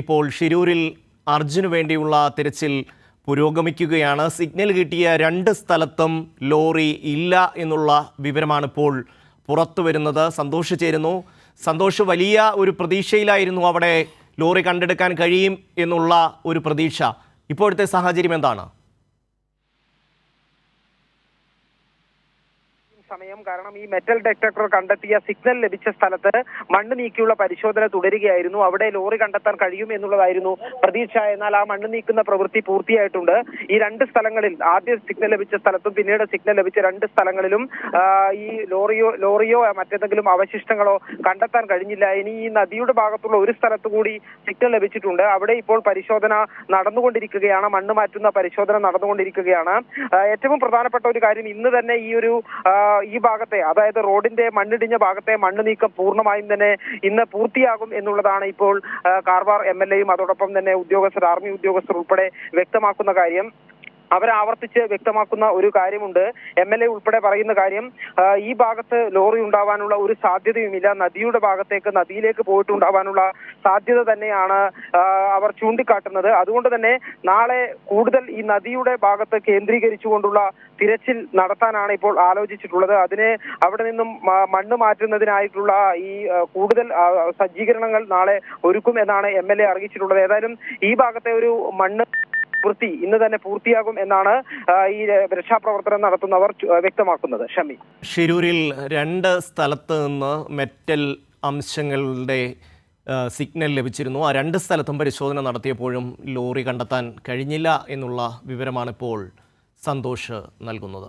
ഇപ്പോൾ ഷിരൂരിൽ അർജുന് വേണ്ടിയുള്ള തിരച്ചിൽ പുരോഗമിക്കുകയാണ്. സിഗ്നൽ കിട്ടിയ രണ്ട് സ്ഥലത്തും ലോറി ഇല്ല എന്നുള്ള വിവരമാണ് ഇപ്പോൾ പുറത്തു വരുന്നത്. സന്തോഷ് ചേരുന്നു. സന്തോഷ് വലിയ ഒരു പ്രതീക്ഷയിലായിരുന്നു അവിടെ ലോറി കണ്ടെടുക്കാൻ കഴിയും എന്നുള്ള ഒരു പ്രതീക്ഷ. ഇപ്പോഴത്തെ സാഹചര്യം എന്താണ്? സമയം. കാരണം ഈ മെറ്റൽ ഡിറ്റക്ടർ കണ്ടെത്തിയ സിഗ്നൽ ലഭിച്ച സ്ഥലത്ത് മണ്ണ് നീക്കിയുള്ള പരിശോധന തുടരുകയായിരുന്നു. അവിടെ ലോറി കണ്ടെത്താൻ കഴിയും എന്നുള്ളതായിരുന്നു പ്രതീക്ഷ. എന്നാൽ ആ മണ്ണ് നീക്കുന്ന പ്രവൃത്തി പൂർത്തിയായിട്ടുണ്ട്. ഈ രണ്ട് സ്ഥലങ്ങളിൽ ആദ്യ സിഗ്നൽ ലഭിച്ച സ്ഥലത്തും പിന്നീട് സിഗ്നൽ ലഭിച്ച രണ്ട് സ്ഥലങ്ങളിലും ഈ ലോറിയോ ലോറിയോ മറ്റേതെങ്കിലും അവശിഷ്ടങ്ങളോ കണ്ടെത്താൻ കഴിഞ്ഞില്ല. ഇനി ഈ നദിയുടെ ഭാഗത്തുള്ള ഒരു സ്ഥലത്ത് കൂടി സിഗ്നൽ ലഭിച്ചിട്ടുണ്ട്. അവിടെ ഇപ്പോൾ പരിശോധന നടന്നുകൊണ്ടിരിക്കുകയാണ്. മണ്ണ് മാറ്റുന്ന പരിശോധന നടന്നുകൊണ്ടിരിക്കുകയാണ്. ഏറ്റവും പ്രധാനപ്പെട്ട ഒരു കാര്യം ഇന്ന് തന്നെ ഈ ഒരു ഈ ഭാഗത്തെ അതായത് റോഡിന്റെ മണ്ണിടിഞ്ഞ ഭാഗത്തെ മണ്ണ് നീക്കം പൂർണമായും തന്നെ ഇന്ന് പൂർത്തിയാകും എന്നുള്ളതാണ് ഇപ്പോൾ കാർവാർ എം എൽ എയും അതോടൊപ്പം തന്നെ ഉദ്യോഗസ്ഥർ ആർമി ഉദ്യോഗസ്ഥർ ഉൾപ്പെടെ വ്യക്തമാക്കുന്ന കാര്യം. അവർ ആവർത്തിച്ച് വ്യക്തമാക്കുന്ന ഒരു കാര്യമുണ്ട്. എം എൽ എ ഉൾപ്പെടെ പറയുന്ന കാര്യം ഈ ഭാഗത്ത് ലോറി ഉണ്ടാവാനുള്ള ഒരു സാധ്യതയുമില്ല. നദിയുടെ ഭാഗത്തേക്ക് നദിയിലേക്ക് പോയിട്ടുണ്ടാവാനുള്ള സാധ്യത തന്നെയാണ് അവർ ചൂണ്ടിക്കാട്ടുന്നത്. അതുകൊണ്ട് തന്നെ നാളെ കൂടുതൽ ഈ നദിയുടെ ഭാഗത്ത് കേന്ദ്രീകരിച്ചുകൊണ്ടുള്ള തിരച്ചിൽ നടത്താനാണ് ഇപ്പോൾ ആലോചിച്ചിട്ടുള്ളത്. അതിന് അവിടെ നിന്നും മണ്ണ് മാറ്റുന്നതിനായിട്ടുള്ള ഈ കൂടുതൽ സജ്ജീകരണങ്ങൾ നാളെ ഒരുക്കും എന്നാണ് എം എൽ എ അറിയിച്ചിട്ടുള്ളത്. ഏതായാലും ഈ ഭാഗത്തെ ഒരു മണ്ണ് വൃത്തി ഇന്ന് തന്നെ പൂർത്തിയാകും എന്നാണ് ഈ രക്ഷാപ്രവർത്തനം നടത്തുന്നവർ വ്യക്തമാക്കുന്നത്. ഷമി. ഷിരൂരിൽ രണ്ട് സ്ഥലത്ത് നിന്ന് മെറ്റൽ അംശങ്ങളുടെ സിഗ്നൽ ലഭിച്ചിരുന്നു. ആ രണ്ട് സ്ഥലത്തും പരിശോധന നടത്തിയപ്പോഴും ലോറി കണ്ടെത്താൻ കഴിഞ്ഞില്ല എന്നുള്ള വിവരമാണിപ്പോൾ സന്തോഷ് നൽകുന്നത്.